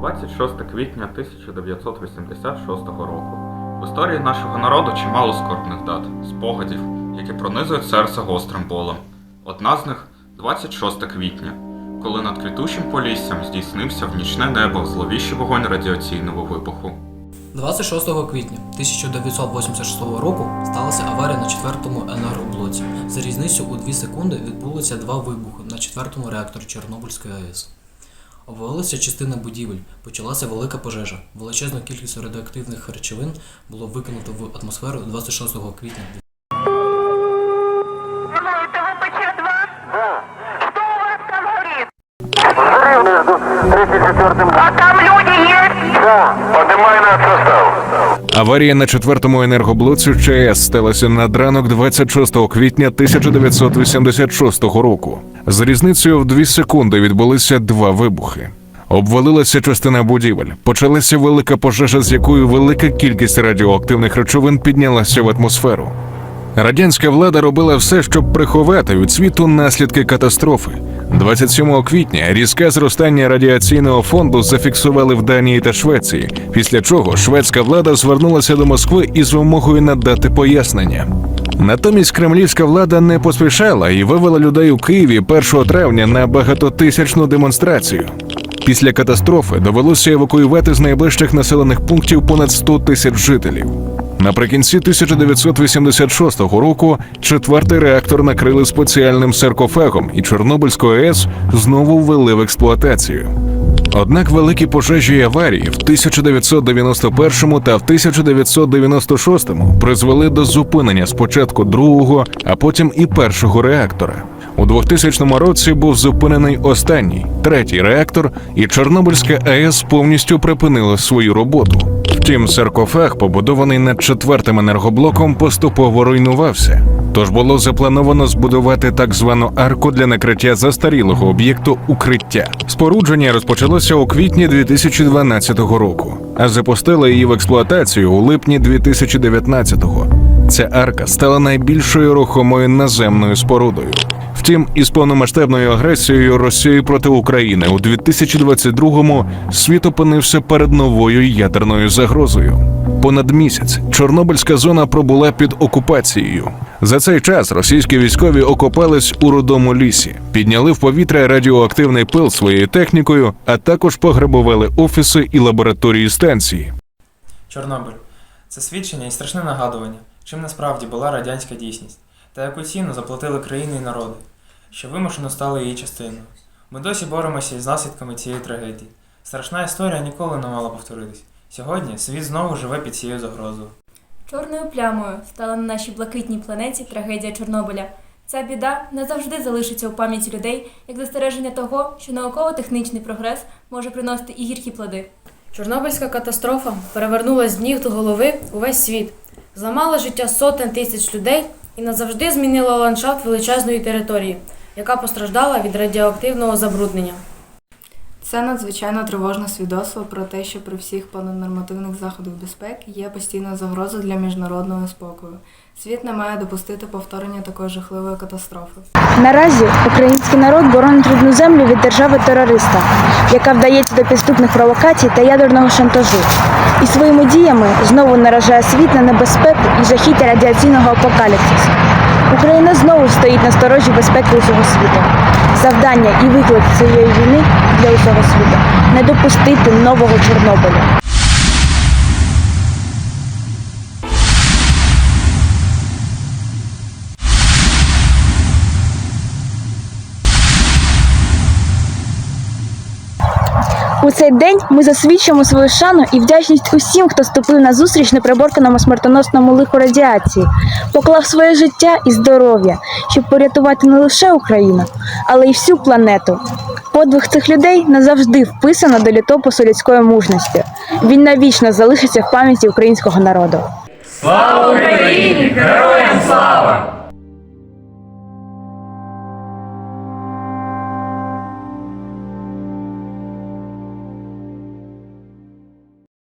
26 квітня 1986 року. В історії нашого народу чимало скорбних дат, спогадів, які пронизують серце гострим болем. Одна з них 26 квітня, коли над квітучим поліссям здійснився в нічне небо зловіщий вогонь радіаційного вибуху. 26 квітня 1986 року сталася аварія на четвертому енергоблоці. За різницю у 2 секунди відбулося два вибухи на четвертому реакторі Чорнобильської АЕС. Обвалилася частина будівель, почалася велика пожежа. Величезну кількість радіоактивних речовин було викинуто в атмосферу 26 квітня. Алло, это ВПЧ-2? Да. Что у вас там горит? Взрыв между 34-м... А там люди? Аварія на четвертому енергоблоці ЧАЕС сталася над ранок 26 квітня 1986 року. З різницею в дві секунди відбулися два вибухи. Обвалилася частина будівель. Почалася велика пожежа, з якою велика кількість радіоактивних речовин піднялася в атмосферу. Радянська влада робила все, щоб приховати від світу наслідки катастрофи. 27 квітня різке зростання радіаційного фонду зафіксували в Данії та Швеції, після чого шведська влада звернулася до Москви із вимогою надати пояснення. Натомість кремлівська влада не поспішала і вивела людей у Києві 1 травня на багатотисячну демонстрацію. Після катастрофи довелося евакуювати з найближчих населених пунктів понад 100 тисяч жителів. Наприкінці 1986 року четвертий реактор накрили спеціальним саркофагом, і Чорнобильську АЕС знову ввели в експлуатацію. Однак великі пожежі і аварії в 1991 та в 1996 призвели до зупинення спочатку другого, а потім і першого реактора. У 2000 році був зупинений останній третій реактор, і Чорнобильська АЕС повністю припинила свою роботу. Втім, саркофаг, побудований над четвертим енергоблоком, поступово руйнувався. Тож було заплановано збудувати так звану арку для накриття застарілого об'єкту укриття. Спорудження розпочалося у квітні 2012 року, а запустили її в експлуатацію у липні 2019-го. Ця арка стала найбільшою рухомою наземною спорудою. Втім, із повномасштабною агресією Росії проти України у 2022-му світ опинився перед новою ядерною загрозою. Понад місяць Чорнобильська зона пробула під окупацією. За цей час російські військові окопались у рудому лісі, підняли в повітря радіоактивний пил своєю технікою, а також пограбували офіси і лабораторії станції. Чорнобиль це свідчення і страшне нагадування, чим насправді була радянська дійсність, та яку ціну заплатили країни і народи, що вимушено стали її частиною. Ми досі боремося із наслідками цієї трагедії. Страшна історія ніколи не мала повторитись. Сьогодні світ знову живе під цією загрозою. Чорною плямою стала на нашій блакитній планеті трагедія Чорнобиля. Ця біда назавжди залишиться у пам'яті людей як застереження того, що науково-технічний прогрес може приносити і гіркі плоди. Чорнобильська катастрофа перевернула з ніг до голови увесь світ, зламала життя сотень тисяч людей і назавжди змінила ландшафт величезної території, яка постраждала від радіоактивного забруднення. Це надзвичайно тривожне свідоцтво про те, що при всіх понаднормативних заходах безпеки є постійна загроза для міжнародного спокою. Світ не має допустити повторення такої жахливої катастрофи. Наразі український народ боронить рідну землю від держави-терориста, яка вдається до підступних провокацій та ядерного шантажу. І своїми діями знову наражає світ на небезпеку і жахіття радіаційного апокаліпсису. Україна знову стоїть на сторожі безпеки усього світу. Завдання і виклик цієї війни для усього світу не допустити нового Чорнобиля. У цей день ми засвідчимо свою шану і вдячність усім, хто ступив на зустріч неприборканому смертоносному лиху радіації, поклав своє життя і здоров'я, щоб порятувати не лише Україну, але й всю планету. Подвиг цих людей назавжди вписано до літопису людської мужності. Він навічно залишиться в пам'яті українського народу. Слава Україні! Героям слава!